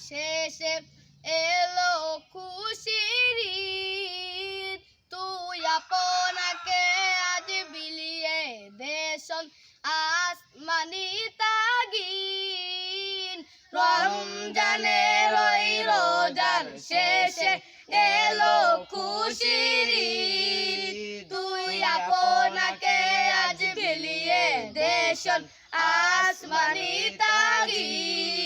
শেষে এলো খুশির তুই আপনাকে আজ বিলিয়ে দেশন আসমানি তাগিন রমজানের ওই রোজার শেষে এলো খুশির তুই আপনাকে আজ বিলিয়ে দেশন আসমানি তাগিন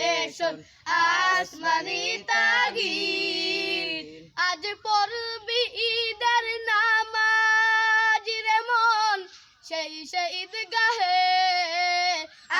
দেশন আসমানি তাগিন আজ পড়বি ঈদের নামাজ রে মন, সেই সেই ঈদগাহে।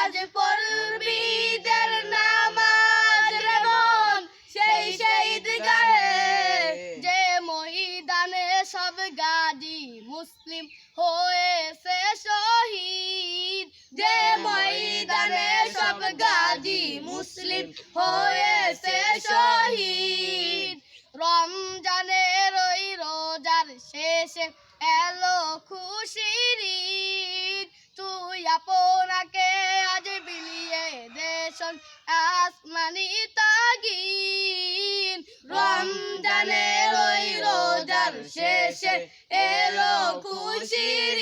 আজ পড়বি ঈদের নামাজ রে মন সেই সেই ঈদগাহে। যে ময়দানে সব গাজী মুসলিম হয়েছে শহীদ। যে ময়দানে সব গাজী মুসলিম হয়েছে শহীদ। রমজানের ওই রোজার শেষে এলো খুশির। তুই আপনাকে আজ বিলিয়ে দেশন আসমানি তাগিন রমজানের ওই রোজার শেষে এলো খুশির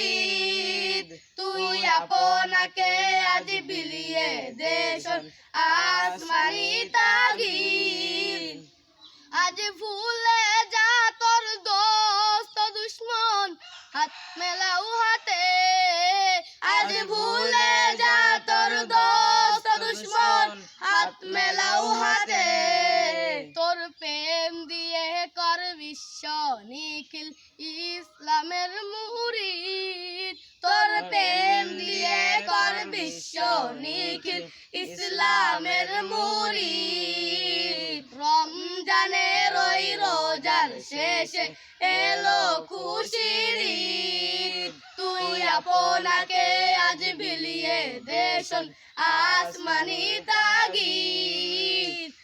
আপনাকে আজ বিলিয়ে দেশন আসমানি তাগিন আজ ভুলে যা তোর দোস্ত দুশ্মন, হাত মেলাও হাতে। আজ ভুলে যা তোর দোস্ত দুশ্মন, হাত মেলাও হাতে। তোর প্রেম দিয়ে কর বিশ্ব নিখিল ইসলামের মুরিদ নিখিল ইসলামের মুরিদ রমজানের ওই রোজার শেষে এলো খুশির। তুই আপনাকে আজ বিলিয়ে দেশন আসমানি তাগি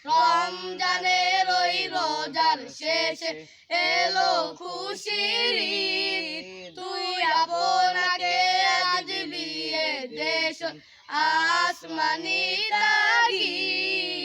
রমজানের ওই রোজার শেষে এলো খুশির। তুই আপনাকে দেশন আসমানি তাগিদ।